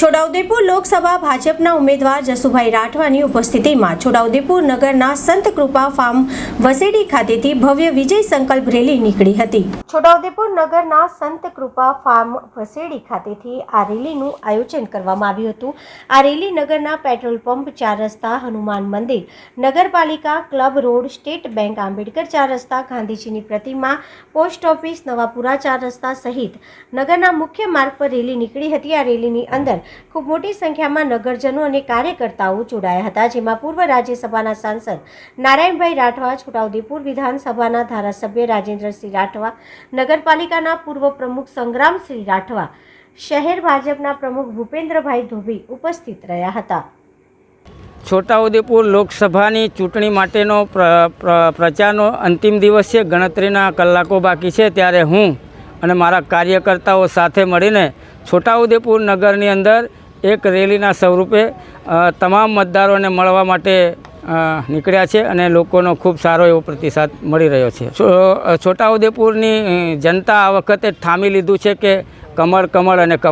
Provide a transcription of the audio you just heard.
છોટાઉદેપુર લોકસભા ભાજપના ઉમેદવાર જસુભાઈ રાઠવાની ઉપસ્થિતિમાં છોટાઉદેપુર નગરના સંત કૃપા ફાર્મ વસેડી ખાતેથી ભવ્ય વિજય સંકલ્પ રેલી નીકળી હતી. છોટાઉદેપુર નગરના સંત કૃપા ફાર્મ વસેડી ખાતેથી આ રેલીનું આયોજન કરવામાં આવ્યું હતું. આ રેલી નગરના પેટ્રોલ પંપ ચાર રસ્તા, હનુમાન મંદિર, નગરપાલિકા club road, state bank Ambedkar ચાર રસ્તા, ગાંધીજીની પ્રતિમા, પોસ્ટ ઓફિસ, નવાપુરા ચાર રસ્તા સહિત નગરના મુખ્ય માર્ગ પર રેલી નીકળી હતી. આ રેલીની અંદર ખૂબ મોટી સંખ્યામાં નગરજનો અને કાર્યકર્તાઓ જોડાયા હતા, જેમાં પૂર્વ રાજ્યસભાના સાંસદ નારાયણભાઈ રાઠવા, છોટાઉદેપુર વિધાનસભાના ધારાસભ્ય રાજેન્દ્રસિંહ રાઠવા, નગરપાલિકાના પૂર્વ પ્રમુખ સંગ્રામસિંહ રાઠવા, શહેર ભાજપના પ્રમુખ ભૂપેન્દ્રભાઈ ધોબી ઉપસ્થિત રહ્યા હતા. છોટાઉદેપુર લોકસભાની ચૂંટણી માટેનો પ્ર- પ્ર- પ્રચારનો અંતિમ દિવસ છે, ગણતરીના કલાકો બાકી છે, ત્યારે હું અને મારા કાર્યકર્તાઓ સાથે મળીને છોટાઉદેપુર નગરની અંદર એક રેલીના સ્વરૂપે તમામ મતદારોને મળવા માટે નીકળ્યા છે અને લોકોનો ખૂબ સારો એવો પ્રતિસાદ મળી રહ્યો છે. છોટાઉદેપુરની જનતા આ વખતે ઠામી લીધું છે કે કમળ કમળ અને કમળ